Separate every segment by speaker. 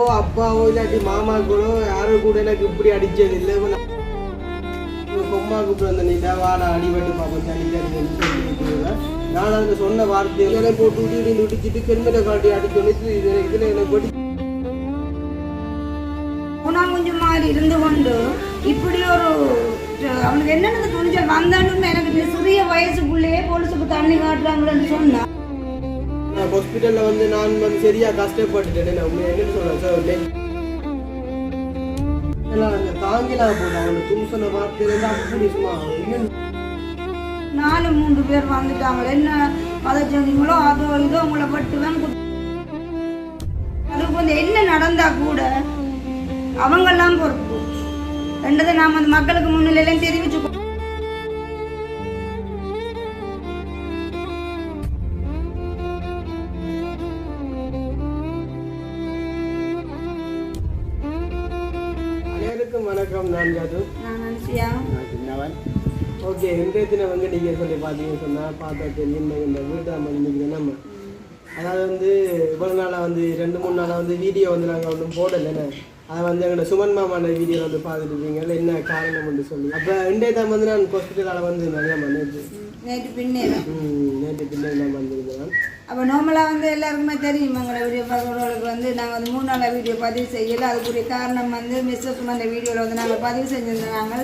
Speaker 1: அம்மாவோ அப்பாவோ இல்லாட்டி மாமா கூட யாரும் கூட எனக்கு இப்படி அடிச்சது. இல்லை இப்ப பொம்மா கூப்பிட்டு வந்த நீட்டா வாடா அடிபட்டு பார்ப்போம் நான் அதில் சொன்ன வார்த்தைகளை போட்டு விட்டு விட்டுச்சிட்டு கெண்மலை காட்டி அடிச்சோன்னு இது இதில் எனக்கு படி
Speaker 2: குணாங்குஞ்சு மாதிரி இருந்து கொண்டு இப்படி ஒரு அவனுக்கு என்னென்ன துணிச்சல்? வந்தாலும் எனக்கு சிறிய வயசுக்குள்ளேயே போலீஸுக்கு தண்ணி காட்டுறாங்களேன்னு சொன்னா
Speaker 1: நான் ஹாஸ்பிட்டலில் வந்து நான் வந்து சரியாக கஷ்டப்பட்டுட்டேன் நான் உண்மையை என்ன சொல்கிறேன் சார் எல்லாம் அந்த தாங்கிலாம் போட்டேன் அவனை தூசன வார்த்தையில அப்படி சும்மா
Speaker 2: நாலு மூன்று பேர் வந்துட்டாங்க என்ன அதை சொன்னீங்களோ அதோ இதோ உங்களை பட்டுவேன் அதுக்கு வந்து என்ன நடந்தா கூட அவங்கெல்லாம் பொறுப்பு. ரெண்டதை நாம் அந்த மக்களுக்கு முன்னிலையிலையும் தெரிவிச்சு
Speaker 1: பார்த்தீங்கன்னு சொன்னால் பார்த்தா தெரியும் இந்த வீட்டு நம்ம இன்னைக்கு நம்ம? அதாவது வந்து இவ்வளோ நாளாக வந்து ரெண்டு மூணு நாளாக வந்து வீடியோ வந்து நாங்கள் ஒன்றும் போடலைண்ணே அதை வந்து எங்களோட சுமன் மாமான வீடியோ வந்து பார்த்துட்டு இருக்கீங்க. என்ன காரணம்னு சொல்லி. அப்போ இன்றைய தான் வந்து நான் ஹாஸ்பிட்டலால் வந்து நிறையா நேற்று
Speaker 2: நேற்று பின்னே
Speaker 1: நேற்று பின்னாடி நான் வந்திருந்தேன்
Speaker 2: அப்போ நார்மலாக வந்து எல்லாருக்குமே தெரியும் எங்களோட வீடியோ பார்க்குறவங்களுக்கு வந்து நாங்கள் வந்து மூணு நாளாக வீடியோ பதிவு செய்யலை. அதுக்குரிய காரணம் வந்து மிஸ்ஸஸ் அந்த வீடியோவில் வந்து நாங்கள் பதிவு செஞ்சிருந்தாங்க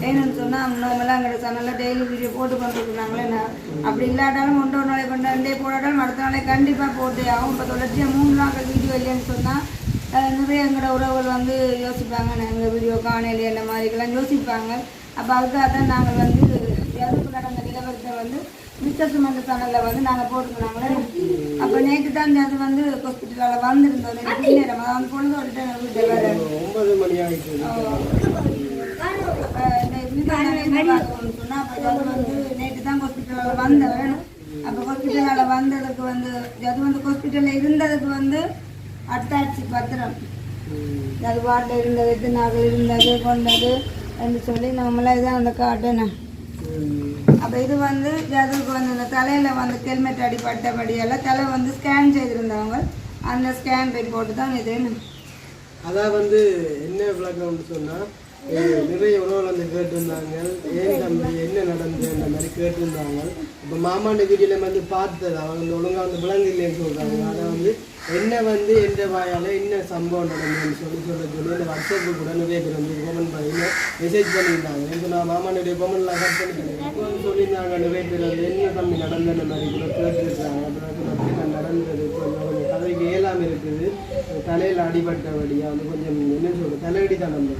Speaker 2: ஏன்னு சொன்னால் நார்மலாக எங்களோட சேனலில் டெய்லி வீடியோ போட்டு கொண்டிருக்கிறாங்களே நான் அப்படி இல்லாட்டாலும் ஒன்றொரு நாளை கொண்டு ரெண்டே போடாட்டாலும் அடுத்த நாளே கண்டிப்பாக போட்டு ஆகும் இப்போ தொடர்ச்சியாக மூணு நாட்கள் வீடியோ இல்லைன்னு சொன்னால் நிறைய எங்களோட உறவுகள் வந்து யோசிப்பாங்க எங்கள் வீடியோ காணொலி அந்த மாதிரிக்கெல்லாம் யோசிப்பாங்க. அப்போ அதுக்காக தான் நாங்கள் வந்து எதிர்ப்பு நடந்த நிலவரத்தை வந்து மிஸ்டர் சுமந்த சேனலில் வந்து நாங்கள் போட்டுருந்தாங்களே அப்போ நேற்று தான் அது வந்து ஹாஸ்பிட்டலில் வந்திருந்தோம் பின்னேரம் அதாவது பொழுது வேறு
Speaker 1: ஒன்பது மணி ஆகிட்டு
Speaker 2: நேற்று தான் ஹாஸ்பிட்டலில் வந்தவன் அப்போ ஹாஸ்பிட்டலில் வந்ததுக்கு வந்து அது வந்து ஹாஸ்பிட்டலில் இருந்ததுக்கு வந்து அட்டாச்சி பத்திரம் அது வார்டில் இருந்தது எத்தனாக இருந்தது கொண்டது என்று சொல்லி நம்மளே இதான் அந்த காட்டுன்னு அப்போ இது வந்து ஜதுவுக்கு வந்து இந்த தலையில் வந்து ஹெல்மெட் அடிப்பட்டபடியெல்லாம் தலை வந்து ஸ்கேன் செய்திருந்தவங்க அந்த ஸ்கேன் ரிப்போர்ட் தான் இது
Speaker 1: அதான் வந்து என்ன விளக்கம்னு சொன்னால் நிறைய உறவுகள் வந்து கேட்டிருந்தாங்க. ஏன் தம்பி என்ன நடந்தது? அந்த மாதிரி கேட்டிருந்தாங்க. இப்போ மாமாண்ட வீடியோல வந்து பார்த்தது. அவங்க வந்து ஒழுங்காக வந்து விளங்கு இல்லைன்னு சொல்கிறாங்க அதை வந்து என்ன வந்து எந்த வாயால் என்ன சம்பவம் நடந்ததுன்னு சொல்லி சொல்ல சொல்லி இந்த வாட்ஸ்அப்பு கூட நிறைய பேர் வந்து கமெண்ட் பண்ணி மெசேஜ் பண்ணியிருந்தாங்க. இப்போ நான் மாமானுடைய கமெண்ட்லாம் கட் பண்ணிக்கிறேன். இப்போ வந்து சொல்லியிருந்தாங்க நிறைய பேர் வந்து என்ன தம்பி நடந்த மாதிரி கூட கேட்டுருக்காங்க. அப்புறம் அப்படி நான் நடந்தது? கொஞ்சம் கொஞ்சம் கதைக்கு ஏழாம இருக்குது. தலையில் அடிபட்டபடியாக வந்து கொஞ்சம் என்ன சொல்கிறது தலையடி தான் நம்ம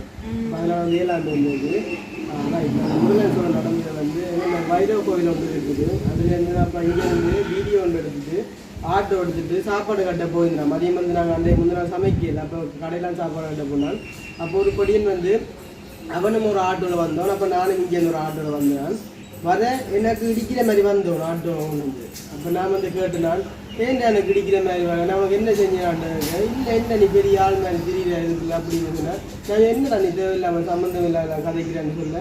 Speaker 1: அதில் வந்து ஏழாண்டு வந்தது ஆனால் இப்போ முருகன் நடந்தது வந்து வைரவ கோவில் ஒன்று இருக்குது. அதுலேருந்து அப்போ இங்கே வந்து வீடியோ ஒன்று எடுத்துட்டு ஆட்டோ எடுத்துட்டு சாப்பாடு கட்ட போயிருந்தேன் மதியம் வந்து நாங்கள் அன்றைய முந்தின சமைக்கல. அப்போ கடையெல்லாம் சாப்பாடு கட்ட போனால் அப்போ ஒரு கொடியன் வந்து அவனும் ஒரு ஆட்டோவில் வந்தோம் அப்போ நானும் இங்கே ஒரு ஆட்டோவில் வந்தான். வர எனக்கு இடிக்கிற மாதிரி வந்தோம் ஆட்டோ ஒன்று. வந்து அப்போ நான் வந்து கேட்டுனால் ஏன்டா எனக்கு இடிக்கிற மாதிரி வர நமக்கு என்ன செஞ்சான் இல்லை என்ன நீ பெரிய ஆள் மாதிரி தெரியல இருக்குல்ல அப்படின்னு நான் என்னடா நீ தேவையில்லாமல் சம்மந்தம் இல்லாத கதைக்கிறேன்னு சொல்ல?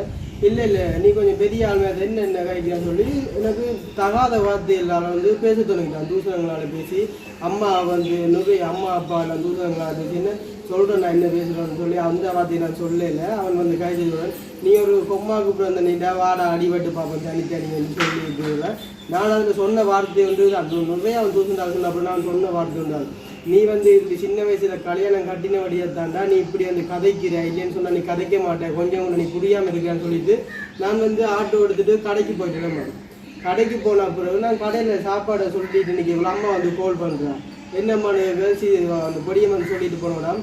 Speaker 1: இல்லை இல்லை நீ கொஞ்சம் பெரிய ஆள் மாதிரி என்ன என்ன கதைக்கிறான்னு சொல்லி எனக்கு தகாத வார்த்தைகளால் வந்து பேச தொடங்கிட்டான் தூசணங்களால் பேசி அம்மா வந்து நுகை அம்மா அப்பா எல்லாம் தூசணங்களால் என்ன சொல்கிறேன் நான் என்ன பேசுகிறேன்னு சொல்லி அந்த வார்த்தையை நான் சொல்லல. அவன் வந்து கை செய்வான் நீ ஒரு கொம்மா கூப்பிட்டு வந்த நீட்டா வாடா அடிபட்டு பார்ப்போம் தனித்தனின்னு சொல்லி சொல்லிட்டு நான் அதில் சொன்ன வார்த்தை வந்து அது நிறைய அவன் தூசண்டால் சொன்ன அப்படின்னா அவன் சொன்ன வார்த்தை உண்டாது நீ வந்து இப்படி சின்ன வயசில் கல்யாணம் கட்டின வழியாக தாண்டா நீ இப்படி வந்து கதைக்கிற இல்லைன்னு சொன்னால் நீ கதைக்க மாட்டேன். கொஞ்சம் கூட நீ புரியாமல் இருக்கான்னு சொல்லிட்டு நான் வந்து ஆட்டோ எடுத்துகிட்டு கடைக்கு போயிட்டேன் மாட்டேன் கடைக்கு போன பிறகு நான் கடையில் சாப்பாடை சொல்லிட்டு இன்னைக்கு இவ்வளோ அம்மா வந்து கோல் பண்ணுறேன் என்னம்மா நீ பேசி அந்த பொடியம்மன் சொல்லிட்டு போனோம்னா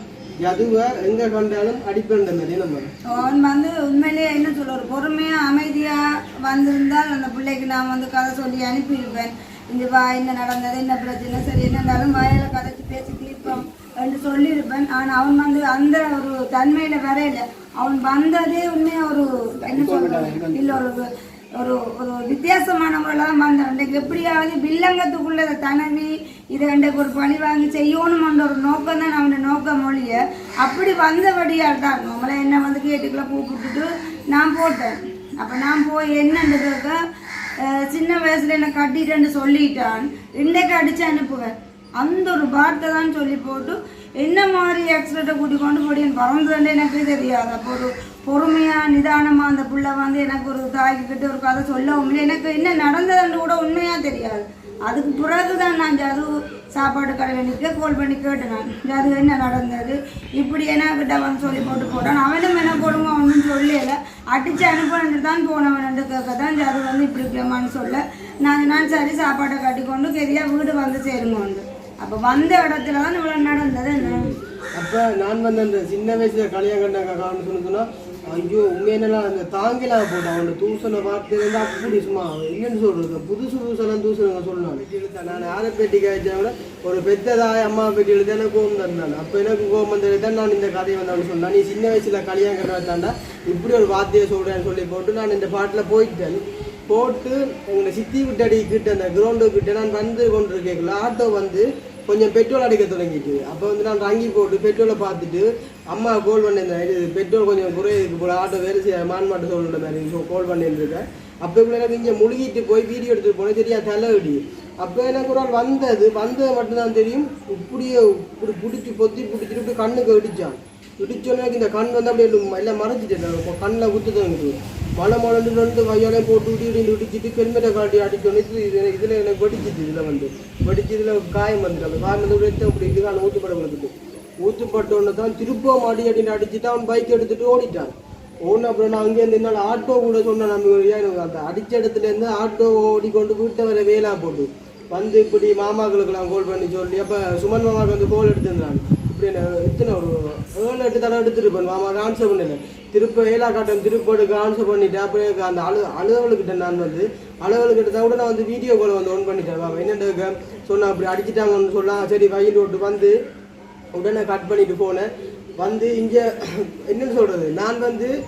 Speaker 1: எதுவை எங்க கண்டாலும் அடிப்பேன்ற மாதிரி நம்ம.
Speaker 2: அவன் வந்து உண்மையிலேயே என்ன சொல்ல ஒரு பொறுமையாக அமைதியாக வந்திருந்தால் அந்த பிள்ளைக்கு நான் வந்து கதை சொல்லி அனுப்பியிருப்பேன். இங்க வா என்ன நடந்தது என்ன பிரச்சனை சரி என்னன்னாலும் வாயில கதைச்சு பேசி தீர்ப்போம் என்று சொல்லியிருப்பேன். ஆனால் அவன் வந்து அந்த ஒரு தன்மையில வரையில அவன் வந்ததே உண்மையா ஒரு என்ன சொல்றது? இல்லை ஒரு ஒரு ஒரு வித்தியாசமான முறையில் தான் வந்தான் எப்படியாவது வில்லங்கத்துக்குள்ள இதை தனவி இதை அன்றைக்கு ஒரு பழி வாங்கி செய்யணும்ன்ற ஒரு நோக்கம் தான் அவனோட நோக்கம் மொழிய அப்படி வந்தபடியால் தான். நம்மளை என்ன வந்து கேட்டுக்குள்ள கூப்பிட்டுட்டு நான் போட்டேன். அப்போ நான் போய் என்னன்றதுக்க சின்ன வயசுல என்னை கட்டிட்டேன்னு சொல்லிட்டான். இன்றைக்கு அடிச்சு அனுப்புவேன். அந்த ஒரு வார்த்தை தான் சொல்லி போட்டு என்ன மாதிரி ஆக்சிடெண்ட்டை கூட்டி கொண்டு போடி பறந்துன்னு எனக்கு தெரியாது. அப்போ ஒரு பொறுமையாக நிதானமாக அந்த பிள்ளை வந்து எனக்கு ஒரு தாய்க்கு கிட்ட ஒரு கதை சொல்லவும் இல்லை. எனக்கு என்ன நடந்ததுன்னு கூட உண்மையாக தெரியாது. அதுக்கு பிறகு தான் நான் ஜது சாப்பாடு கடையில் நிற்க கோல் பண்ணி கேட்டேன் நான். ஜது என்ன நடந்தது? இப்படி என்ன கிட்ட வந்து சொல்லி போட்டு போட்டான். அவனும் என்ன போடுங்க ஒன்றும் சொல்லல. அடித்து அனுப்பிட்டு தான் போனவன் கேட்க தான் ஜது வந்து இப்படி இப்படிமான்னு சொல்ல. நான் நான் சரி சாப்பாட்டை கட்டி கொண்டு கெரியாக வீடு வந்து சேருங்க வந்து அப்போ வந்த இடத்துல தான் இவ்வளோ நடந்தது என்ன?
Speaker 1: அப்போ நான் வந்து அந்த சின்ன வயசுல கல்யாணம் கண்டாங்க காரணம் சொன்னா ஐயோ உண்மையினெல்லாம் அந்த தாங்கிலா போட்டான் அவனோட தூசனை பார்த்து இருந்தா அப்படி சும்மா இல்லைன்னு சொல்றது. புதுசு புதுசெல்லாம் தூசனுங்க சொல்லணும். நான் யாரை பேட்டி காய்ச்சா ஒரு பெத்ததாய் அம்மா பேட்டி எழுதி எனக்கு கோபம் தந்தான்? அப்போ எனக்கு கோபம் வந்தது? தான் நான் இந்த கதையை வந்தான்னு சொன்னேன் நீ சின்ன வயசுல கல்யாணம் கட்ட இப்படி ஒரு வார்த்தையை சொல்றேன்னு சொல்லி போட்டு நான் இந்த பாட்டில் போயிட்டேன். போட்டு உங்களை சித்தி விட்டடி கிட்ட அந்த கிரவுண்டு கிட்ட நான் வந்து கேட்கல ஆட்டோ வந்து கொஞ்சம் பெட்ரோல் அடிக்க தொடங்கிட்டு அப்போ வந்து நான் ரங்கி போட்டு பெட்ரோலை பார்த்துட்டு அம்மா கோல் பண்ணியிருந்தேன். இது பெட்ரோல் கொஞ்சம் குறையுது. போல ஆட்டோ வேறு செய்ய மான் மாட்டு சொல்லுற மாதிரி ஸோ கோல் பண்ணியிருக்கேன் அப்போ கூட எனக்கு இங்கே முழுகிட்டு போய் வீடியோ எடுத்துகிட்டு போனேன். சரியா தலைவடி அப்போ எனக்கு ஒரு நாள் வந்தது. வந்தது மட்டும்தான் தெரியும். இப்படியே இப்படி பிடிச்சி பொத்தி பிடிச்சிட்டு இப்படி கண்ணுக்கு வெடிச்சான் இடிச்சோன்னே எனக்கு இந்த கண் வந்து அப்படியே எல்லாம் மறைச்சிட்டேன் கண்ணில் குத்து மழை மழை ரெண்டு கையாலே போட்டு விட்டு இடி இடிச்சிட்டு ஹெல்மெட்டை காட்டி அடிச்சோன்னே இது இது- எனக்கு வெடிச்சிது. இதில் வந்து வெடிச்சு இதில் காயம் வந்துட்டு அந்த காயம் வந்து ரத்தம் அப்படி இருக்கு நான் கொடுத்துட்டு. ஊத்துப்பட்டோன்னு தான் திருப்பவும் அடி அடின்னு அடிச்சுட்டு அவன் பைக் எடுத்துட்டு ஓடிட்டான். ஓடின அப்புறம் நான் அங்கேருந்து என்னால் ஆட்டோ கூட சொன்னேன் நம்ம எனக்கு அந்த அடித்த இடத்துலேருந்து ஆட்டோ ஓடி கொண்டு வீட்டை வர வேலா போட்டு. வந்து இப்படி மாமாக்களுக்கெல்லாம் கோல் பண்ணி சொல்லி அப்போ சுமன் மாமாவுக்கு வந்து கோல் எடுத்துருந்தான் இப்படி என்ன எத்தனை ஒரு ஏழு எட்டு தடவை எடுத்துருப்பேன் மாமாவுக்கு ஆன்சர் பண்ணல. திருப்ப ஏலா காட்டன் திருப்படுக்கு ஆன்சர் பண்ணிவிட்டேன் அப்புறம் எனக்கு அந்த அழு அலுவலுக்கிட்ட நான் வந்து அலுவலுக்கிட்ட தான் கூட நான் வந்து வீடியோ கால் வந்து ஒன் பண்ணிட்டேன். மாமா என்னென்ன சொன்னால் அப்படி அடிச்சிட்டாங்கன்னு சொல்லலாம் சரி வயல் விட்டு வந்து உடனே கட் பண்ணிட்டு போனேன். வந்து இங்கே என்னன்னு சொல்றது? நான் வந்து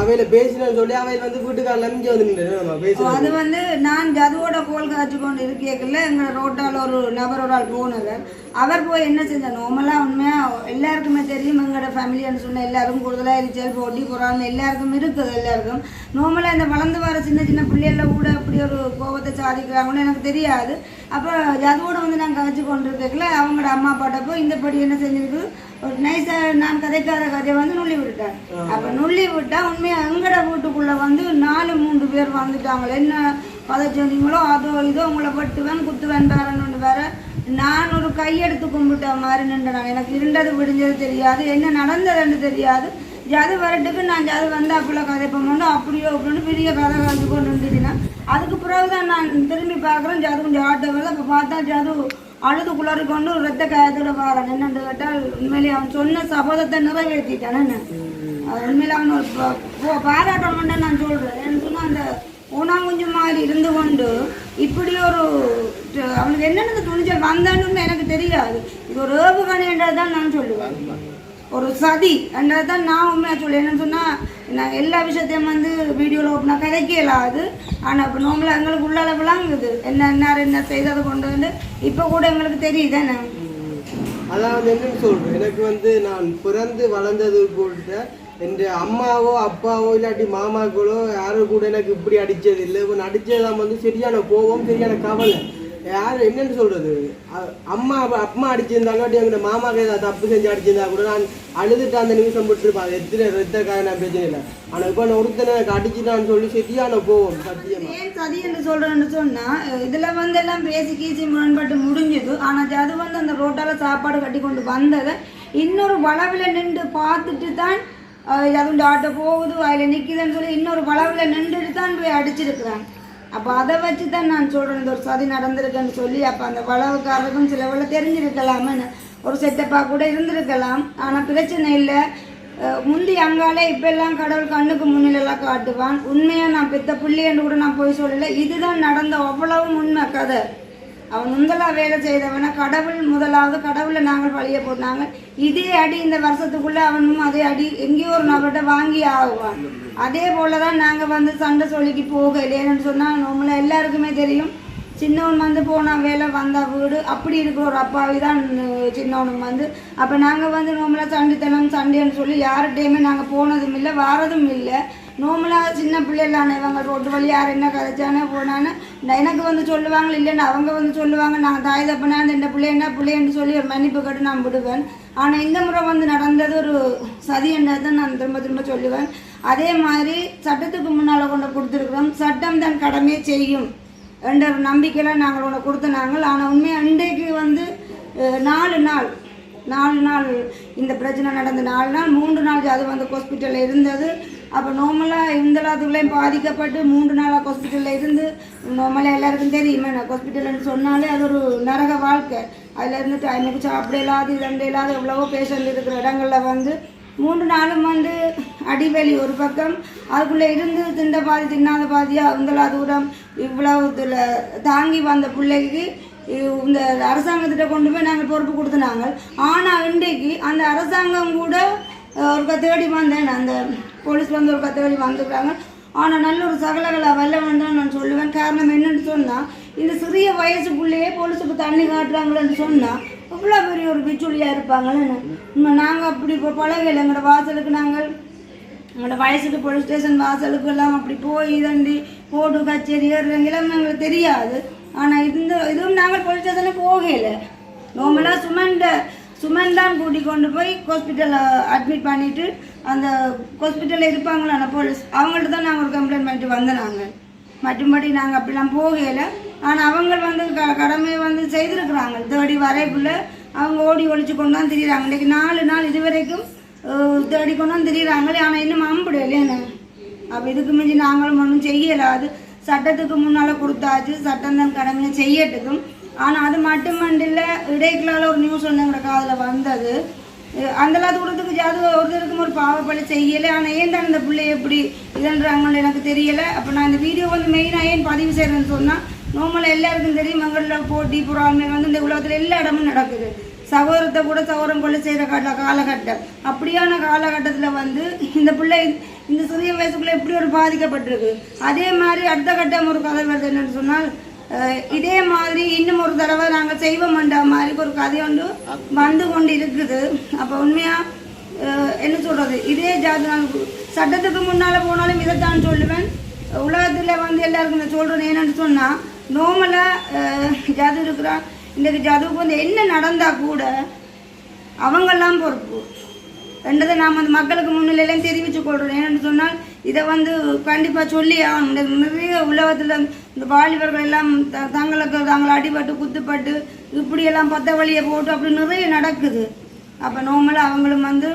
Speaker 1: அவையில பேசினேன்னு சொல்லி அவையில் வந்து வீட்டுக்காரில் இங்கே வந்து நின்று நம்ம
Speaker 2: அது வந்து நான் ஜதுவோட கோல் காய்ச்சி கொண்டு இருக்கேக்கல எங்கள் ரோட்டால் ஒரு நபர் ஒரு ஆள் போனவர். அவர் போய் என்ன செஞ்சார்? நார்மலாக உண்மையாக எல்லாருக்குமே தெரியும் எங்களோட ஃபேமிலின்னு சொன்ன எல்லாருக்கும் கூடுதலாக எரிச்சல் போட்டி பொறாமை எல்லாருக்கும் இருக்குது எல்லாருக்கும். நார்மலாக இந்த வளர்ந்து வர சின்ன சின்ன பிள்ளைகள கூட அப்படி ஒரு கோபத்தை சாதிக்கிறாங்கன்னு எனக்கு தெரியாது. அப்போ ஜதுவோட வந்து நான் கதைச்சு கொண்டு இருக்கல அவங்களோட அம்மா அப்பாட்டப்போ இந்த படி என்ன செஞ்சிருக்கு? ஒரு நைஸாக நான் கதைக்காத கதையை வந்து நுள்ளி விட்டுட்டேன். அப்போ நுள்ளி விட்டா உண்மையாக எங்கட வீட்டுக்குள்ளே வந்து நாலு மூன்று பேர் வந்துட்டாங்களே. என்ன கதை சொன்னீங்களோ அதோ இதோ உங்களை வெட்டுவேன் குத்துவேன் வேறன்னு வேற நான் ஒரு கையெடுத்து கும்பிட்ட மாதிரி நின்றுனாங்க. எனக்கு இருண்டது விடிஞ்சது தெரியாது. என்ன நடந்ததுன்னு தெரியாது. ஜது வரட்டுக்கு நான் ஜது வந்து அப்படிலாம் கதை போனோம் அப்படியோ அப்படின்னு பெரிய கதை கலந்து கொண்டு நின்றுட்டேன். அதுக்கு பிறகு தான் நான் திரும்பி பார்க்குறேன் ஜது கொஞ்சம் ஆட்டோ வருது அப்போ பார்த்தா ஜது அழுது குளறி கொண்டு ரத்த காயத்தோட வாரன் என்னன்னு கேட்டால் உண்மையிலேயே அவன் சொன்ன சபதத்தை நிறைவேற்றிட்டான். என்ன? உண்மையில அவன் ஒரு பாராட்டம் பாராட்டணும்னு நான் சொல்கிறேன் ஏன்னு சொன்னால் அந்த ஊனாங்குஞ்சு மாதிரி இருந்து கொண்டு இப்படி ஒரு அவனுக்கு என்னென்ன துணிச்சல் வந்தான்னு எனக்கு தெரியாது. இது ஒரு ஏவுகணைன்றது தான் நான் சொல்லுவேன். ஒரு சதி என்றது தான் நான் உண்மையாக சொல்லுவேன். என்னன்னு சொன்னால் நான் எல்லா விஷயத்தையும் வந்து வீடியோவில் ஓப்பனாக கதைக்க இயலாது ஆனால் இப்போ நார்மலாக எங்களுக்கு உள்ள விளங்குது. என்ன என்ன என்ன செய்ததை கொண்டு வந்து இப்போ கூட எங்களுக்கு தெரியுது என்ன?
Speaker 1: அதாவது என்னன்னு சொல்கிறேன் எனக்கு வந்து நான் பிறந்து வளர்ந்தது கூட என் அம்மாவோ அப்பாவோ இல்லாட்டி மாமாக்களோ யாரும் கூட எனக்கு இப்படி அடித்தது இல்லை இப்போ அடிச்சதெல்லாம் வந்து சரியான போவோம் சரியான கவலை யார் என்னன்னு சொல்கிறது அம்மா அம்மா அடிச்சிருந்தாலும் அப்படி மாமாக்கு ஏதாவது தப்பு செஞ்சு அடிச்சிருந்தா கூட நான் அழுதுட்டு அந்த நிமிஷம் விட்டுருப்பேன் அது எத்தனை ரத்தக்காக காய நான் பிரச்சனை இல்லை ஆனால் இப்போ நான் ஒருத்தனை எனக்கு அடிச்சிட்டான்னு சொல்லி சரியான போவோம் சத்தியமா
Speaker 2: ஏன் சதி என்று சொல்கிறேன்னு சொன்னால் இதில் வந்து எல்லாம் பேசி கீசி முரண்பட்டு முடிஞ்சது ஆனால் அது வந்து அந்த ரோட்டால் சாப்பாடு கட்டி கொண்டு வந்ததை இன்னொரு வளவில் நின்று பார்த்துட்டு தான் அது ஆட்டோ போகுது அதில் நிற்கிதுன்னு சொல்லி இன்னொரு வளவில் நின்றுட்டு தான் போய் அடிச்சிருக்கிறாங்க அப்போ அதை வச்சு தான் நான் சொல்கிறேன் இந்த ஒரு சதி நடந்திருக்குன்னு சொல்லி அப்போ அந்த வளவுக்காரருக்கும் சில வேலை தெரிஞ்சிருக்கலாமே ஒரு செட்டப்பாக கூட இருந்திருக்கலாம் ஆனால் பிரச்சனை இல்லை. முந்தி அங்காலே இப்பெல்லாம் கடவுள் கண்ணுக்கு முன்னிலெல்லாம் காட்டுவான். உண்மையாக நான் பெத்த பிள்ளைன்னு கூட நான் போய் சொல்லலை. இதுதான் நடந்த அவ்வளவும் உண்மை கதை. அவன் முந்தலா வேலை செய்தவன கடவுள் முதலாவது கடவுளை நாங்கள் பழிய போட்டாங்க. இதே அடி இந்த வருஷத்துக்குள்ள அவனும் அதே அடி எங்கேயோ ஒரு நபர்கிட்ட வாங்கி ஆகுவான். அதே போல் தான் நாங்கள் வந்து சண்டை சொல்லிக்கு போக இல்லையேன்னு சொன்னால் நம்மள எல்லாருக்குமே தெரியும். சின்னவன் வந்து போனால் வேலை வந்தால் வீடு. அப்படி இருக்கிற ஒரு அப்பாவி தான் சின்னவனும் வந்து. அப்போ நாங்கள் வந்து நம்மள சண்டித்தனம் சண்டைன்னு சொல்லி யார்கிட்டையுமே நாங்கள் போனதும் இல்லை வாரதும் இல்லை. நார்மலாக சின்ன பிள்ளைகளான இவங்க ரோட்டு வழி என்ன கதைச்சானே போனான்னு எனக்கு வந்து சொல்லுவாங்க இல்லைன்னு அவங்க வந்து சொல்லுவாங்க. நான் தாய் தப்புனா இந்த பிள்ளை என்ன பிள்ளைன்னு சொல்லி ஒரு மன்னிப்பு கட்டு நான் விடுவேன். ஆனால் இந்த முறை வந்து நடந்தது ஒரு சதி என்றதை நான் திரும்ப திரும்ப சொல்லுவேன். அதே மாதிரி சட்டத்துக்கு முன்னால் கொண்டு கொடுத்துருக்குறோம். சட்டம் தான் கடமையை செய்யும் என்ற ஒரு நம்பிக்கையில் நாங்கள் உனக்கு கொடுத்த நாங்கள். ஆனால் உண்மையாக இன்றைக்கு வந்து நாலு நாள் நாலு நாள் இந்த பிரச்சனை நடந்த நாலு நாள் மூன்று நாள் அது வந்து ஹாஸ்பிட்டலில் இருந்தது. அப்போ நார்மலாக இந்த பாதிக்கப்பட்டு மூன்று நாளாக ஹாஸ்பிட்டலில் இருந்து நார்மலாக எல்லாருக்கும் தெரியுமே நான் ஹாஸ்பிட்டல்னு சொன்னாலே அது ஒரு நரக வாழ்க்கை. அதில் இருந்துட்டு டைமுக்கு சாப்பிட இல்லாத இதண்டு இல்லாத எவ்வளவோ பேஷண்ட் இருக்கிற இடங்களில் வந்து மூன்று நாளும் வந்து அடிவெளி ஒரு பக்கம். அதுக்குள்ளே இருந்து திண்ட பாதி தின்னாத பாதியாக அவங்களா தூரம் இவ்வளவு இதில் தாங்கி வந்த பிள்ளைக்கு இந்த அரசாங்கத்திட்ட கொண்டு போய் நாங்கள் பொறுப்பு கொடுத்துனாங்க. ஆனால் இன்றைக்கு அந்த அரசாங்கம் கூட ஒரு தேடி வந்தேன். அந்த போலீஸ் வந்து ஒரு பத்து வழி வந்துக்கிறாங்க. ஆனால் நல்ல ஒரு சகலகலா வல்லவன் தான் நான் சொல்லுவேன். காரணம் என்னன்னு சொன்னால் இந்த சிறிய வயசுக்குள்ளேயே போலீஸுக்கு தண்ணி காட்டுறாங்களேன்னு சொன்னால் அவ்வளோ பெரிய ஒரு பிச்சுளியாக இருப்பாங்கன்னு நாங்கள் அப்படி இப்போ பழகையில் எங்களோட வாசலுக்கு நாங்கள் எங்களோட வயசுக்கு போலீஸ் ஸ்டேஷன் வாசலுக்கு எல்லாம் அப்படி போய் இதண்டி போடு கச்சேரி ஏறுறவங்க எங்களுக்கு தெரியாது. ஆனால் இந்த இதுவும் நாங்கள் போலீஸ் ஸ்டேஷனுக்கு போகலை. நார்மலாக சுமண்ட சுமன் தான் கூட்டி கொண்டு போய் ஹாஸ்பிட்டலில் அட்மிட் பண்ணிவிட்டு அந்த ஹாஸ்பிட்டலில் இருப்பாங்களா போலீஸ் அவங்கள்ட்ட தான் நாங்கள் ஒரு கம்ப்ளைண்ட் பண்ணிட்டு வந்தோம் நாங்கள் மற்றும்படி நாங்கள் அப்படிலாம் போகல. ஆனால் அவங்க வந்து க கடமையை வந்து செய்திருக்கிறாங்க. தேடி வரைக்குள்ள அவங்க ஓடி ஒழிச்சு கொண்டு தான் திரியிறாங்க. இன்றைக்கி நாலு நாள் இது வரைக்கும் தேடி கொண்டு வந்து திரியிறாங்களே ஆனால் இன்னும் அம்பிடலையே அப்போ இதுக்கு மிஞ்சி நாங்களும் ஒன்றும் செய்யலாது சட்டத்துக்கு முன்னால் கொடுத்தாச்சு. சட்டம் தான் கடமையை செய்யட்டுக்கும் ஆனால் அது மட்டுமண்டில் இடைக்கலால் ஒரு நியூஸ் ஒன்று எங்களோட காதில் வந்தது. அஹ் அந்த தூரத்துக்கு ஜாது ஒருத்தருக்கும் ஒரு பாவப்பழி செய்யலை. ஆனால் ஏன் தான் இந்த பிள்ளை எப்படி இதுன்றாங்கன்னு எனக்கு தெரியலை. அப்போ நான் இந்த வீடியோ வந்து மெயினாக ஏன் பதிவு செய்கிறேன்னு சொன்னால் நார்மலாக எல்லாருக்கும் தெரியும் மங்களில் போட்டி புறாமை வந்து இந்த உலகத்தில் எல்லா இடமும் நடக்குது. சகோதரத்தை கூட சகோதரம் கொள்ள செய்கிற காட்டில் காலகட்டம். அப்படியான காலகட்டத்தில் வந்து இந்த பிள்ளை இந்த சிறிய வயசுக்குள்ளே எப்படி ஒரு பாதிக்கப்பட்டிருக்கு? அதே மாதிரி அடுத்த கட்டம் ஒரு கதை வருது என்னென்னு சொன்னால் இதே மாதிரி இன்னும் ஒரு தடவை நாங்கள் செய்வோம்ன்ற மாதிரி ஒரு கதை ஒன்று வந்து கொண்டு இருக்குது அப்போ உண்மையாக என்ன சொல்கிறது இதே ஜாதி நான் சட்டத்துக்கு முன்னால் போனாலும் இதைத்தான் சொல்லுவேன். உலகத்தில் வந்து எல்லாருக்கும் நான் சொல்கிறேன் என்னன்னு சொன்னால் நோமலாக ஜாது இருக்கிறான் இன்றைக்கு ஜாதுவுக்கு வந்து என்ன நடந்தால் கூட அவங்கெல்லாம் பொறுப்பு. ரெண்டதை நாம் அந்த மக்களுக்கு முன்னிலையிலையும் தெரிவித்து கொள்கிறோம் ஏன்னு சொன்னால் இதை வந்து கண்டிப்பாக சொல்லி ஆகணும். இந்த நிறைய உலகத்தில் இந்த வாலிபர்கள் எல்லாம் த- தங்களுக்கு தாங்களை அடிபட்டு குத்துப்பட்டு இப்படியெல்லாம் பத்த வழியை போட்டு அப்படி நிறைய நடக்குது. அப்போ நோமலாக அவங்களும் வந்து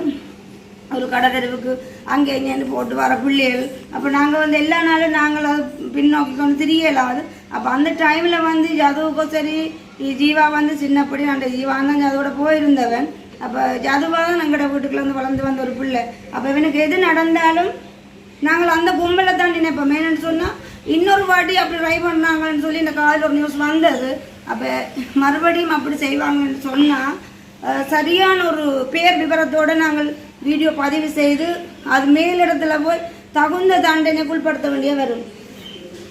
Speaker 2: ஒரு கடற்கருவுக்கு அங்கே இங்கேருந்து போட்டு வர பிள்ளைகள். அப்போ நாங்கள் வந்து எல்லா நாளும் நாங்கள் அதை பின்னோக்கி கொண்டு தெரியலாது. அப்போ அந்த டைமில் வந்து ஜதுவுக்கும் சரி ஜீவா வந்து சின்னப்படி அந்த ஜீவா தான் அதோட போயிருந்தவன். அப்போ ஜதுவாக தான் எங்களோட வீட்டுக்குள்ளே வந்து வளர்ந்து வந்த ஒரு பிள்ளை. அப்போ இவனுக்கு எது நடந்தாலும் நாங்கள் அந்த பொம்பளை தான் நினைப்போம். என்னன்னு சொன்னால் இன்னொரு வாட்டி அப்படி ட்ரை பண்ணாங்கன்னு சொல்லி இந்த காலையில் ஒரு நியூஸ் வந்தது. அப்போ மறுபடியும் அப்படி செய்வாங்கன்னு சொன்னால் சரியான ஒரு பேர் விவரத்தோடு நாங்கள் வீடியோ பதிவு செய்து அது மேலிடத்துல போய் தகுந்த தண்டனைக்குள்படுத்த வேண்டிய வரும்.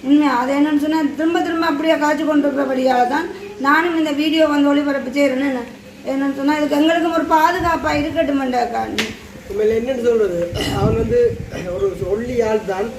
Speaker 2: உண்மை அது என்னன்னு சொன்னால் திரும்ப திரும்ப அப்படியே காய்ச்சி கொண்டிருக்கிறபடியால் தான் நானும் இந்த வீடியோ வந்து ஒளிபரப்பு செய்கிறேன்னு என்னன்னு சொன்னால் இதுக்கு எங்களுக்கும் ஒரு பாதுகாப்பாக இருக்கட்டுமெண்டாக்கான்னு
Speaker 1: உண்மையில் என்னென்னு சொல்கிறது அவன் வந்து ஒரு ஒல்லி ஆள் தான்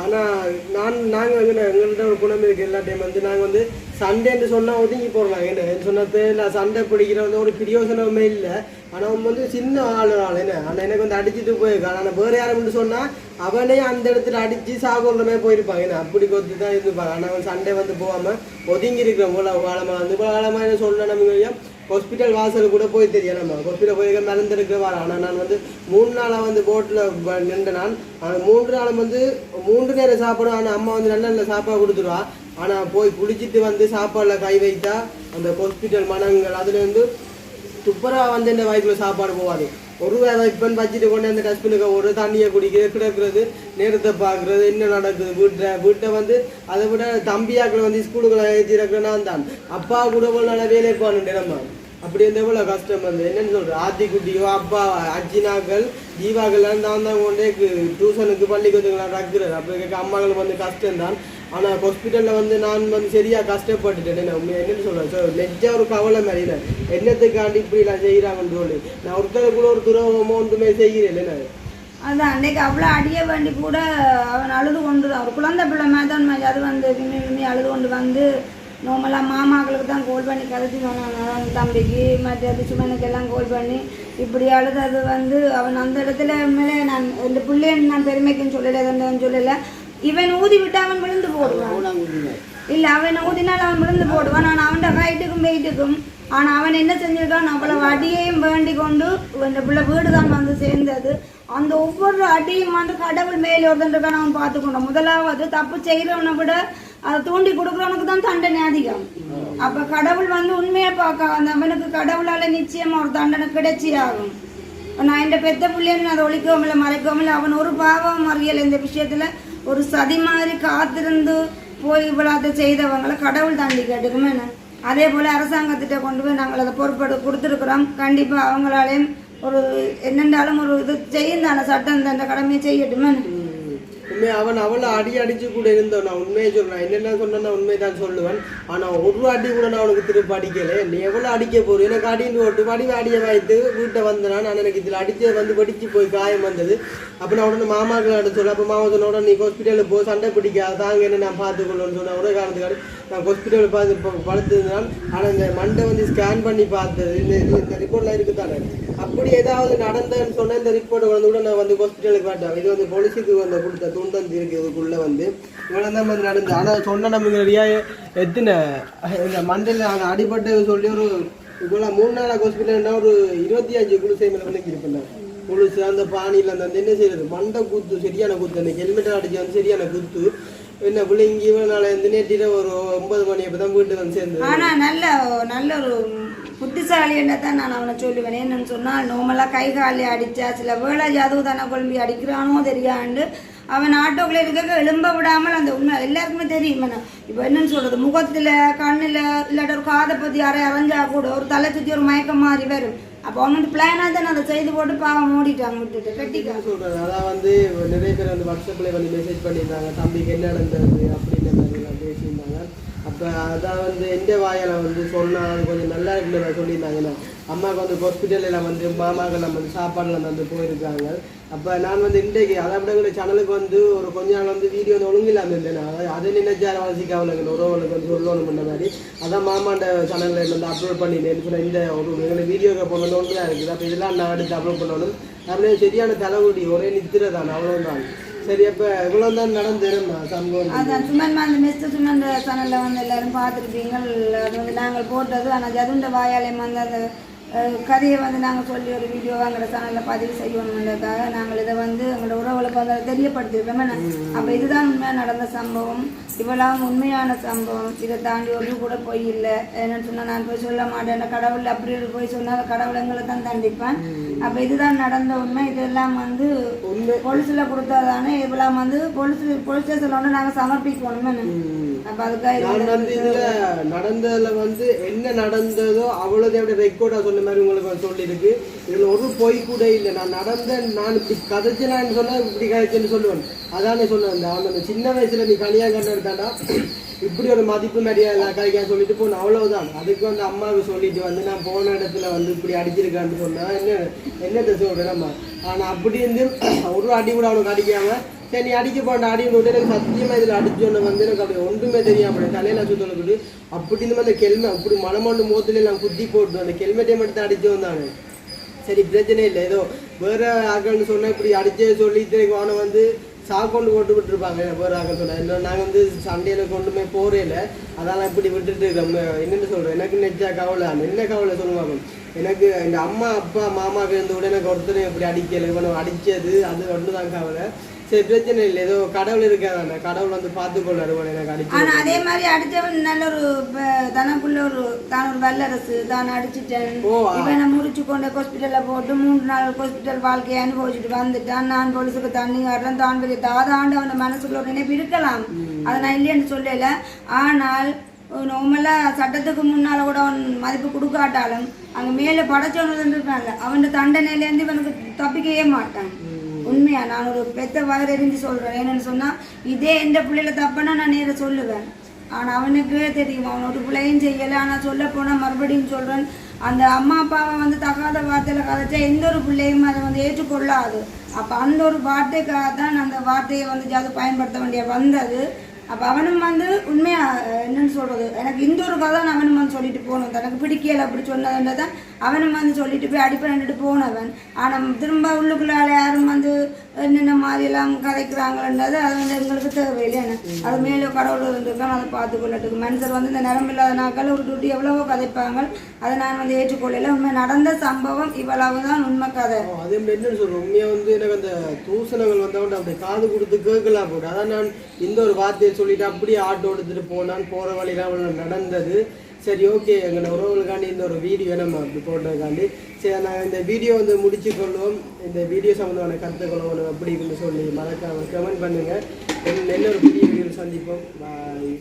Speaker 1: ஆனால் நான் நாங்கள் எங்கே எங்கள்கிட்ட ஒரு குணம் இருக்குது எல்லா டைம் வந்து. நாங்கள் வந்து சண்டேன்னு சொன்னால் ஒதுங்கி போடுறாங்க என்ன சொன்னது இல்லை சண்டை பிடிக்கிற வந்து ஒரு பிரியோசனமே இல்லை. ஆனால் அவன் வந்து சின்ன ஆள் ஆள் என்ன? ஆனால் எனக்கு வந்து அடிச்சுட்டு போயிருக்கான் ஆனால் வேறு யாரும் சொன்னால் அவனே அந்த இடத்துல அடித்து சாகுறமே போயிருப்பாங்க என்ன அப்படி கொத்து தான் இருந்துப்பாங்க ஆனால் அவன் சண்டை வந்து போகாமல் ஒதுங்கி இருக்கிற மூல காலமாக வந்து காலமாக என்ன சொல்லணும் நம்ம ஹாஸ்பிட்டல் வாசல் கூட போய் தெரியும் நம்ம. ஹாஸ்பிட்டல் போய் மறந்துருக்க வர ஆனால் நான் வந்து மூணு நாளாக வந்து போட்டில் நின்ற நான். ஆனால் மூன்று நாளும் வந்து மூன்று நேரம் சாப்பிடும் ஆனால் அம்மா வந்து நல்ல நல்ல சாப்பாடு கொடுத்துருவா. ஆனால் போய் குளிச்சுட்டு வந்து சாப்பாடில் கை வைத்தா அந்த ஹாஸ்பிட்டல் மனங்கள் அதுலேருந்து இருந்து வந்து இந்த வயிற்றுல சாப்பாடு போவாது ஒரு வேலை இப்போ வச்சுட்டு கொண்டு அந்த டஸ்ட்பினுக்கு ஒரு தண்ணியை குடிக்கிறது கிடக்கிறது நேரத்தை பார்க்குறது என்ன நடக்குது வீட்டை வீட்டை வந்து அதை விட தம்பியாக்கள் வந்து ஸ்கூலுக்குள்ள ஏற்றிருக்கிறனா தான். அப்பா கூட ஒரு நல்லா வேலை போகணும் நம்ம. அப்படி இருந்த எவ்வளோ கஷ்டம் வந்து? என்னன்னு சொல்கிறேன் ஆத்திக்குட்டியோ அப்பா அஜினாக்கள் ஜீவாக்கள்லாம் தான் தான் கொண்டே டியூஷனுக்கு பள்ளிக்கூடத்துக்குலாம் ரக்குறது அப்போ கேட்க அம்மாக்களுக்கு வந்து கஷ்டம்தான். ஆனால் ஹாஸ்பிட்டலில் வந்து நான் வந்து சரியாக கஷ்டப்பட்டுட்டேன் என்ன உண்மையா சொல்கிறேன் ஸோ நெஜ ஒரு கவலை மாதிரி இல்லை. என்னத்துக்காண்டி இப்படிலாம் செய்கிறாங்கன்னு சொல்லி. நான் ஒருத்தர் கூட ஒரு துரோகமோ ஒன்றுமே செய்கிறேன் என்ன
Speaker 2: அதுதான் அன்னைக்கு அவ்வளோ அடிய வேண்டி கூட அவன் அழுது கொண்டு தான். குழந்தை பிள்ளை மாதிரி தான் மாதிரி அது வந்து விம்மி விம்மி அழுது கொண்டு வந்து நார்மலாக மாமாக்களுக்கு தான் கோல் பண்ணி கதைச்சி சொன்னாங்க தம்பிக்கு மற்ற சுமனுக்கு எல்லாம் கோல் பண்ணி இப்படி அழுதது வந்து அவன் அந்த இடத்துல மேலே நான் இந்த பிள்ளைன்னு நான் பெருமைக்குன்னு சொல்லலை எதுன்னு சொல்லலை. இவன் ஊதி விட்டு அவன் விழுந்து போடுவான். இல்லை அவன் ஊதினால் அவன் விழுந்து போடுவான். ஆனால் அவன் ஹைட்டுக்கும் வெயிட்டுக்கும் ஆனால் அவன் என்ன செஞ்சிருக்கான்? அவ்வளவு அடியையும் வேண்டி கொண்டு இந்த பிள்ளை வீடு தான் வந்து சேர்ந்தது. அந்த ஒவ்வொரு அடியும் வந்து கடவுள் மேலே ஒருத்தன்றிருக்கான் அவன் பார்த்துக்கொண்டான். முதலாவது தப்பு செய்கிறவனை விட அதை தூண்டி கொடுக்குறவனுக்கு தான் தண்டனை அதிகம். அப்போ கடவுள் வந்து உண்மையை பார்க்க அந்த அவனுக்கு கடவுளால் நிச்சயமாக ஒரு தண்டனை கிடைச்சி ஆகும் நான் என் பெத்த பிள்ளைன்னு அதை ஒழிக்கவும் இல்லை மறைக்கவும் இல்லை அவன் ஒரு பாவம் அறியலை இந்த விஷயத்தில். ஒரு சதி மாதிரி காத்திருந்து போய் இவ்வளோ செய்தவங்களை கடவுள் தாண்டி கேட்டுக்குமே அதே போல் அரசாங்கத்திட்ட கொண்டு போய் நாங்கள் அதை பொறுப்பெடு கொடுத்துருக்குறோம். கண்டிப்பாக அவங்களாலேயும் ஒரு என்னென்றாலும் ஒரு இது செய்யும் தானே சட்டம் இந்த கடமையை செய்யட்டுமே
Speaker 1: உண்மை அவன் அவ்வளோ அடி அடிச்சு கூட இருந்தவன் நான் உண்மையை சொல்றேன். என்னென்ன சொன்னா உண்மையை தான் சொல்லுவேன். ஆனா ஒரு அடி கூட நான் அவனுக்கு திருப்பி அடிக்கல. நீ எவ்வளவு அடிக்க போற? எனக்கு அடின்னு ஓட்டு வடி அடியை வாய்த்து வீட்டை வந்தனா நான் எனக்கு இதுல அடிச்சது வந்து வெடிச்சு போய் காயம் வந்தது. அப்ப நான் உடனே மாமாக்களை சொல்ல அப்ப மாமா சொன்ன உடனே நீ ஹாஸ்பிட்டலில் போ. சண்டை பிடிக்காத. தாங்க என்ன நான் பார்த்துக்கொள்ளணும்னு சொன்ன ஒரே காரணத்துக்காக நான் ஹாஸ்பிட்டலில் பார்த்து படுத்திருந்தான். ஆனால் இந்த மண்டை வந்து ஸ்கேன் பண்ணி பார்த்தது இந்த இந்த ரிப்போர்ட்லாம் இருக்குது தானே அப்படி ஏதாவது நடந்தேன்னு சொன்னால் இந்த ரிப்போர்ட் வந்து கூட நான் வந்து ஹாஸ்பிட்டலுக்கு காட்டேன் இது வந்து போலீஸுக்கு வந்து கொடுத்த துண்டந்து இருக்கு இதுக்குள்ள வந்து இவ்வளோ தான் வந்து நடந்து ஆனால் சொன்ன நமக்கு நிறையா எத்தனை இந்த மண்டையில் அடிபட்டு சொல்லி ஒரு இவ்வளோ மூணு நாள் ஹாஸ்பிட்டல்னா ஒரு இருபத்தி அஞ்சு குளிசை மேலே வந்து இருப்பேன் குளிச்சு அந்த பானியில் அந்த அந்த என்ன செய்யறது? மண்டை குத்து சரியான குத்து அந்த ஹெல்மெட் அடிச்சு வந்து சரியான குத்து. என்ன பிள்ளைங்க இவ்வளோ நாள் இந்த நேற்றில ஒரு ஒன்பது மணி அப்போ தான் வீட்டு வந்து சேர்ந்து
Speaker 2: ஆனால் நல்ல நல்ல ஒரு புத்திசாலி தான் நான் அவனை சொல்லுவேன். என்னன்னு சொன்னால் நோமலாக கை காலி அடித்தா சில வேலை அதுவும் தானே கொழும்பி அடிக்கிறானோ தெரியாண்டு அவன் ஆட்டோக்குள்ளே இருக்க எழும்ப விடாமல் அந்த உண்மை எல்லாருக்குமே தெரியும். இப்போ என்னன்னு சொல்கிறது முகத்தில் கண்ணில் இல்லாட்ட ஒரு காதை பற்றி யாரை அரைஞ்சா கூட ஒரு தலை சுற்றி ஒரு மயக்கம் மாதிரி வரும். அப்போ அவனோட பிளானாக தான் அதை செய்து போட்டு பாவம் மூடிட்டாங்க விட்டுட்டு கட்டிக்காங்க
Speaker 1: சொல்கிறேன் அதான் வந்து நிறைய பேர் வந்து வாட்ஸ்அப்பில் வந்து மெசேஜ் பண்ணியிருந்தாங்க தம்பிக்கு என்ன நடந்தது? அப்படின்ற மாதிரி பேசியிருந்தாங்க. அப்போ அதான் வந்து எந்த வாயால் வந்து சொன்னால் அது கொஞ்சம் நல்லா இருக்குன்னு சொல்லியிருந்தாங்கன்னா அம்மாவுக்கு வந்து ஹாஸ்பிட்டலில் வந்து மாமாக்கெல்லாம் வந்து சாப்பாடுலாம் வந்து போயிருக்காங்க. அப்போ நான் வந்து இன்றைக்கு அதை விட சேனலுக்கு வந்து ஒரு கொஞ்ச நாள் வந்து வீடியோ வந்து ஒழுங்கில்லாமல் இருந்தேன் நான். அதை நினைச்சார வாசிக்காவலுங்க உறவுகளுக்கு வந்து சொல்லணும் பண்ண மாதிரி. அதான் மாமாண்ட சேனலில் வந்து அப்லோட் பண்ணிட்டேன் சொன்ன இந்த ஒரு எங்களை வீடியோக்கு போகணும் ஒன்று தான் இருக்குது. அப்போ இதெல்லாம் நான் எடுத்து அப்லோட் பண்ணணும். அப்படியே சரியான தலைவலி ஒரே நித்திரை தான் அவ்வளோதான் சரி அப்போ இவ்வளோ தான் நடந்துருமா சம்பவம்?
Speaker 2: அதான் சுமன்மா அந்த மிஸ்டர் சுமன் சேனலில் வந்து எல்லாரும் பார்த்துருப்பீங்க. அது வந்து நாங்கள் போட்டது ஆனால் ஜதுண்ட வாயாலயம் வந்து அந்த கதையை வந்து நாங்கள் சொல்லி ஒரு வீடியோ எங்களோட சேனலில் பதிவு செய்யணுன்றதுக்காக நாங்கள் இதை வந்து எங்களோட உறவுகளுக்கு வந்து தெரியப்படுத்திருக்கோம் அப்போ இதுதான் உண்மையாக நடந்த சம்பவம். இவ்வளவு உண்மையான சம்பவம். இதை தாண்டி ஒரு கூட போய் இல்லை. என்னன்னு சொன்னால் நான் போய் சொல்ல மாட்டேன். கடவுள் அப்படி போய் சொன்னால் கடவுள் எங்களை தான் தண்டிப்பேன். அப்போ இதுதான் நடந்த உண்மை. இதெல்லாம் வந்து பொலிஸில் கொடுத்தாதானே இவ்வளோ வந்து பொலிஸ் போலீஸ் ஸ்டேஷனில் வந்து நாங்கள் சமர்ப்பிக்கணுமே. அப்போ அதுக்காக
Speaker 1: நடந்ததுல வந்து என்ன நடந்ததோ அவ்வளோதே அப்படியே ரெக்கார்டா சொன்ன மாதிரி உங்களுக்கு வந்து சொல்லியிருக்கு. இதில் ஒரு பொய் கூட இல்லை. நான் நடந்த நான் இப்படி கதைச்சினான்னு சொன்னால் இப்படி கதைச்சேன்னு சொல்லுவேன். அதானே சொல்லுவேன். அவன் அந்த சின்ன வயசுல நீ கல்யாணம் கண்ணு எடுத்தாண்டா? இப்படி ஒரு மதிப்பு மரியாதை கலைக்கான்னு சொல்லிட்டு போன. அவ்வளவுதான். அதுக்கு வந்து அம்மாவுக்கு சொல்லிட்டு வந்து நான் போன இடத்துல வந்து இப்படி அடிச்சிருக்கான்னு சொன்னா என்ன என்னத்தை சொல்றேன் நம்ம ஆனால் அப்படி இருந்து ஒரு அடி கூட அவனுக்கு அடிக்காமல் சரி நீ அடிக்க போண்ட அடின்னு விட்டு எனக்கு சத்தியமா இதுல அடிச்சோன்னு வந்து எனக்கு அப்படி ஒன்றுமே தெரியும் அப்படி தலையில சுத்தலுக்கு அப்படி இந்த மாதிரி கெல்மை அப்படி மலமண்டு மோத்துல நான் குத்தி போட்டு அந்த கெல்மெட்டை மட்டும் தான் அடிச்சு வந்தாங்க சரி பிரச்சனை இல்லை. ஏதோ வேற ஆக்கள்னு சொன்னா இப்படி அடிச்சே சொல்லி இத்தனைக்கு அவனை வந்து சாக்கொண்டு போட்டு விட்டுருப்பாங்க வேற ஆக்கள் சொன்னா. இன்னும் நாங்கள் வந்து சண்டையில கொண்டுமே போறே இல்லை. அதெல்லாம் இப்படி விட்டுட்டு நம்ம என்னென்னு சொல்றேன். எனக்கு நெச்சா கவலை. என்ன கவலை சொல்லுவாங்க எனக்கு எங்கள் அம்மா அப்பா மாமா இருந்து கூட எனக்கு ஒருத்தர் இப்படி அடிக்கல. இவனை அடிச்சது அது ஒன்று தான் கவலை. சரி பிரச்சனை இல்லை. ஏதோ கடவுள் இருக்காதானே? கடவுள் வந்து பார்த்துக்கொள்ளாரு இவனை எனக்கு அடிச்சு
Speaker 2: ஆனா அதே மாதிரி அடிச்சவன் நல்ல ஒரு தனக்குள்ள ஒரு தான் ஒரு வல்லரசு தான் அடிச்சிட்டேன். இவனை முடிச்சு கொண்டு ஹாஸ்பிட்டல்ல போட்டு மூன்று நாள் ஹாஸ்பிட்டல் வாழ்க்கையை அனுபவிச்சுட்டு வந்துட்டான். நான் போலீஸுக்கு தண்ணி காட்டுறேன். தான் பெரிய தாதாண்டு அவன் மனசுக்குள்ள ஒரு நினைப்பு இருக்கலாம். அதை நான் இல்லைன்னு சொல்லல. ஆனால் நார்மலாக சட்டத்துக்கு முன்னால கூட அவன் மதிப்பு கொடுக்காட்டாலும் அங்க மேலே படைச்சவன் இருக்கான்ல அவன் தண்டனையிலேருந்து இவனுக்கு தப்பிக்கவே மாட்டான். உண்மையா? நான் ஒரு பெத்த வகரெறிஞ்சு சொல்றேன். என்னன்னு சொன்னா இதே எந்த பிள்ளையில தப்புன்னா நான் நேர சொல்லுவேன். ஆனா அவனுக்கே தெரியும். அவன் ஒரு பிள்ளையும் செய்யல. ஆனா சொல்ல போனா மறுபடியும் சொல்றேன். அந்த அம்மா அப்பாவை வந்து தகாத வார்த்தையில் கதைச்சா எந்த ஒரு பிள்ளையும் அதை வந்து ஏற்றுக்கொள்ளாது. அப்போ அந்த ஒரு வார்த்தைக்காக தான் அந்த வார்த்தையை வந்து ஜாது பயன்படுத்த வேண்டிய வந்தது. அப்போ அவனும் வந்து உண்மையாக என்னன்னு சொல்கிறது எனக்கு இந்த ஒரு கதை அவனும் வந்து சொல்லிட்டு போகணும். தனக்கு பிடிக்கல அப்படி சொன்னதுன்றதான் அவனும் வந்து சொல்லிட்டு போய் அடிப்படைட்டு போனவன். ஆனால் திரும்ப உள்ளுக்குள்ளால யாரும் வந்து என்னென்ன மாதிரிலாம் கதைக்கிறாங்கன்றது அது வந்து எங்களுக்கு தேவையில்லை. அது மேலே கடவுள் இருந்திருக்கான் அதை பார்த்து கொள்ளட்டுக்கு. மனுஷர் வந்து இந்த நிலம் இல்லாத நாட்கள் ஒரு டூட்டி எவ்வளவோ கதைப்பாங்க. அதை நான் வந்து ஏற்றுக்கொள்ளல. உண்மை நடந்த சம்பவம் இவ்வளவு தான் உண்மை கதை.
Speaker 1: அதே மாதிரி என்னன்னு சொல்றேன். உண்மையா வந்து எனக்கு அந்த தூசணங்கள் வந்தவங்க அப்படி காது கொடுத்து கேட்கலாம் போட்டு. அதான் நான் இந்த ஒரு வார்த்தையை சொல்லிட்டு அப்படியே ஆட்டோ எடுத்துட்டு போனான் போற வழியில அவ்வளோ நடந்தது. சரி ஓகே எங்கள் உறவுகளுக்காண்டி இந்த ஒரு வீடியோ நம்ம அப்படி போட்டதுக்காண்டி சரி நாங்கள் இந்த வீடியோ வந்து முடிச்சு கொள்வோம் இந்த வீடியோ சம்மந்தமான கருத்துக்களை அப்படி இப்படின்னு சொல்லி மறக்காம கமெண்ட் பண்ணுங்கள் என்ன ஒரு வீடியோ சந்திப்போம். பாய்